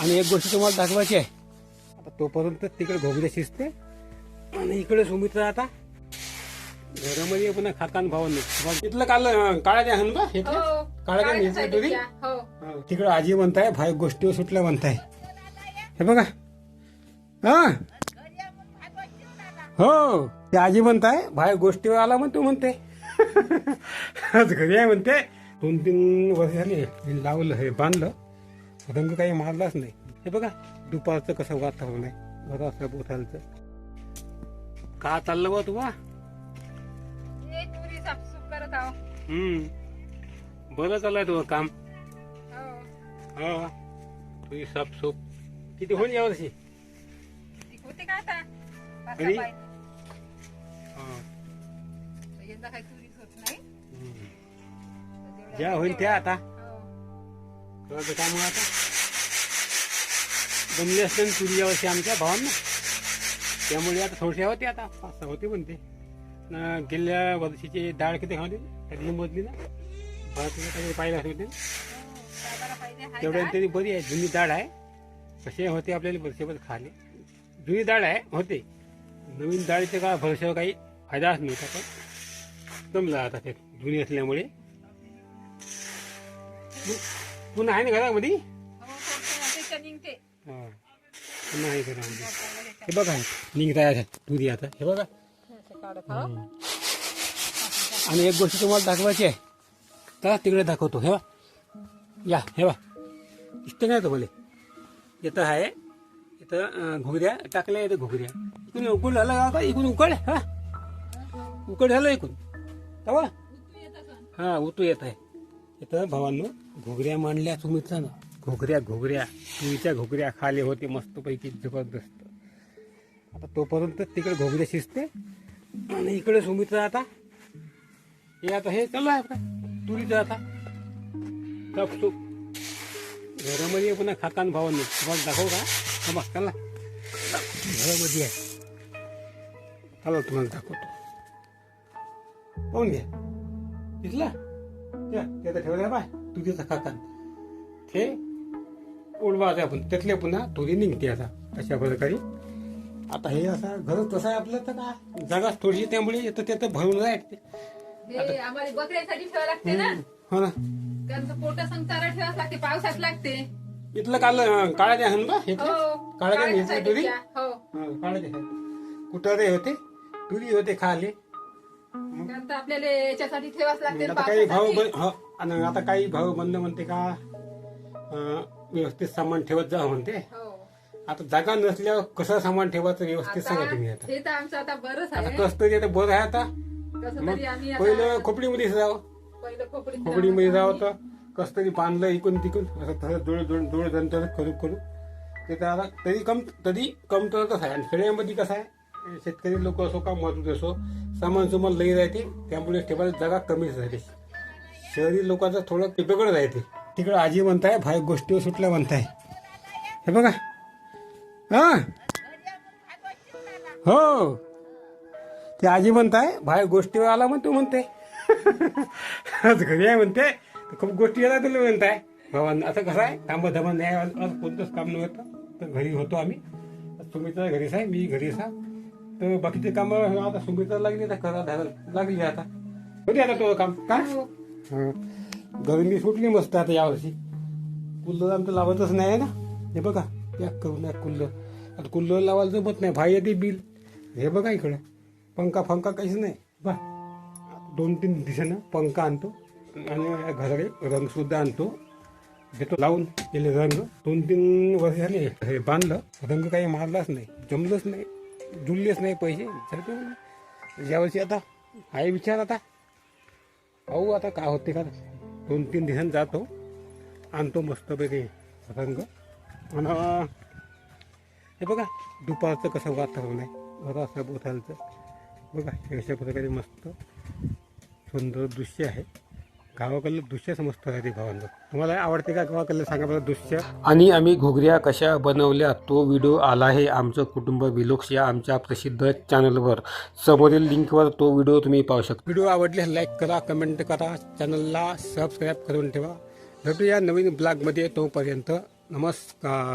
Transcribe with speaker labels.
Speaker 1: आणि एक गोष्ट तुम्हाला दाखवायची आहे. आता तोपर्यंत तिकडे घोगऱ्या शिजते. आणि इकडे सुमित्रा आता घरामध्ये पुन्हा खातान भावांनी. इथलं काल काळाच्या हन बा
Speaker 2: हो
Speaker 1: काळा घ्यायचं तुरी
Speaker 2: हो.
Speaker 1: तिकडे आजी म्हणताय भाई गोष्टीवर सुटल्या म्हणताय. हे बघा. हा? हो ते आजी म्हणताय भाई गोष्टीवर आला म्हणतो म्हणते. आज घरी आहे म्हणते. दोन तीन वर्ष झाली लावलं हे बांधलं. रंग काही मारलाच नाही. हे बघा दुपारचं कसं वातावरण आहे. घराचं बोथालचं. का चाललं बा
Speaker 2: हे आहो.
Speaker 1: हम्म. बरं चाललंय तुझं काम.
Speaker 2: हो.
Speaker 1: हा. तुझी साफसूप किती होईल यावर्षी
Speaker 2: ती होते का आता?
Speaker 1: घरी? हा.
Speaker 2: यंदा काही होत नाही.
Speaker 1: हम्म. ज्या होईल त्या आता.
Speaker 2: हो.
Speaker 1: कळतं काय मग आता? जमली असते ना यावर्षी आमच्या भावांना. त्यामुळे आता थोडशे होते आता पाच सहा होते म्हणते. गेल्या वर्षीची डाळ किती खाली त्यातली मोजली ना? भावाचं काही पाहिलं होते.
Speaker 2: पाहिजे
Speaker 1: तेवढ्या तरी बरी आहे जुनी डाळ आहे. कसे होते आपल्याला वर्षभर खाले. जुनी डाळ आहे होते. नवीन डाळीचं का भरशावर काही फायदाच नव्हता पण जमला आता ते जुनी असल्यामुळे. पुन्हा आहे ना घरामध्ये?
Speaker 2: हो, करा
Speaker 1: हे बघा निघताय आहे दुधी आता. हे बघा. आणि एक गोष्ट तुम्हाला दाखवायची आहे. तर तिकडे दाखवतो. हे या हे बा दिसते काय तुम्हाला इथं आहे. इथं घुगऱ्या टाकल्या इथं घुगऱ्या. इकडून उकड झालं का इकडून उकड हा. उकड झालं इकडून. तेव्हा? हा उतू येत आहे. इथं भावांनो घुगऱ्या मांडल्या तुम्ही ना. घोगऱ्या घोगऱ्या तुरीच्या घोगऱ्या खाले होते मस्तपैकी जबरदस्त. आता तोपर्यंत तिकडे घोगऱ्या शिजते. आणि इकडे सुमित्रा आता. हे आता हे चालू आहे आपलं. तुरीचं आता. तपसूप घरामध्ये पुन्हा खातान भावांनी. तुम्हाला दाखवू का? थांबा चला. घरामध्ये आहे. चला तुम्हाला दाखवतो. पाहून घ्या दिसला? त्या त्याचा ठेवला बाय तुरीचा खातान. ते उडवायचं आपण. त्यातले पुन्हा तुरी निघते आता अशा प्रकारे. आता हे असं घर तसं आहे आपलं तर काय? जागाच थोडीशी त्यामुळे येतं त्याचं भरून जायचे.
Speaker 2: हे आम्हाला बकऱ्यासाठी ठेवावं लागते ना?
Speaker 1: हो ना.
Speaker 2: त्यांचं पोट संग चारा ठेवावं लागते पावसात लागते.
Speaker 1: इथलं काल अं, काळाच्या हन बा हे.
Speaker 2: हो काळ्या
Speaker 1: घ्यायचं तुरी.
Speaker 2: साडीच्या, हो.
Speaker 1: काळाचे आहे. कुठं रे होते? तुरी होते खाले.
Speaker 2: आपल्याला याच्यासाठी ठेवावं लागते
Speaker 1: आता काही भाऊ
Speaker 2: पावसासाठी.
Speaker 1: बन- हो, आणि आता काही भाऊ बंद म्हणते का? अं, व्यवस्थित सामान ठेवत जा म्हणते.
Speaker 2: हो.
Speaker 1: आता जागा नसल्यावर कसं सामान ठेवायचं व्यवस्थित सांगा तुम्ही
Speaker 2: आता. हे तर आमचं आता बरंच
Speaker 1: आता
Speaker 2: आहे.
Speaker 1: कसं तरी आता बरं आहे आता.
Speaker 2: कसं
Speaker 1: मग
Speaker 2: तरी आम्ही
Speaker 1: पहिलं खोपडीमध्ये जावं.
Speaker 2: पहिलं
Speaker 1: खोपडीमध्ये जावं तर कसं तरी बांधलं इकून तिकून असं तसं जोड जोड जंतर करू करू. ते तर आता तरी कम तरी कमतरतच आहे. आणि खेड्यामध्ये कसं आहे शेतकरी लोक असो का मजूर असो सामान सुमान लई राहते. त्यामुळे ठेवायला जागा कमीच राहते. शहरी लोकांचं थोडं वेगळं राहते तिकडे आजी म्हणताय भाई गोष्टीवर सुटल्या म्हणताय. हे बघा. हा? हो. ते आजी म्हणताय भाई गोष्टीवर आला म्हणतो म्हणते. आज घरी आहे म्हणते. खूप गोष्टी येतात तुला म्हणताय. भावांना असं कसं आहे? काम धमा नाही आज कोणतंच काम नव्हतं. तर घरी होतो आम्ही. सुमित्रा घरीच आहे मी घरीच आहे. तर बाकीचे काम आता सुमित्रा लागली आता करा धारा लागली आता. होते आता तो काम. का हं. गरमी सुटली मस्त आता यावर्षी. कुल्लर आमचं लावतच नाही आहे ना. हे बघा पॅक करून या कुल्लर. आता कुल्लर लावायला जमत नाही भाई येते बिल. हे बघा इकडे. पंखा फंखा काहीच नाही. बा दोन तीन दिवसानं पंखा आणतो आणि घराकडे रंगसुद्धा आणतो. घेतो लावून गेले रंग. दोन तीन वर्ष झाले हे बांधलं. रंग काही मारलाच नाही जमलंच नाही जुळलेच नाही पैसे. यावर्षी आता आहे विचार आता. पाहू आता काय होते का. दोन तीन दिवसांनी जातो. आणतो मस्तपैकी रंग. आणि हे बघा दुपारचं कसं वातावरण आहे. घराचं बोथालचं. बघा हे अशा प्रकारे मस्त सुंदर दृश्य आहे. गावाकडलं दृश्यच मस्त आहे ते तुम्हाला आवडते का गावाकडलं सांगा मला दृश्य? आणि आम्ही घुगऱ्या कशा बनवल्या तो व्हिडिओ आला आहे आमचं कुटुंब विलोक्ष या आमच्या प्रसिद्ध चॅनलवर समोरील लिंकवर तो व्हिडिओ तुम्ही पाहू शकता. व्हिडिओ आवडल्यास लाईक करा कमेंट करा. चॅनलला सबस्क्राईब करून ठेवा. भेटूया नवीन ब्लॉगमध्ये तोपर्यंत. नमस्कार.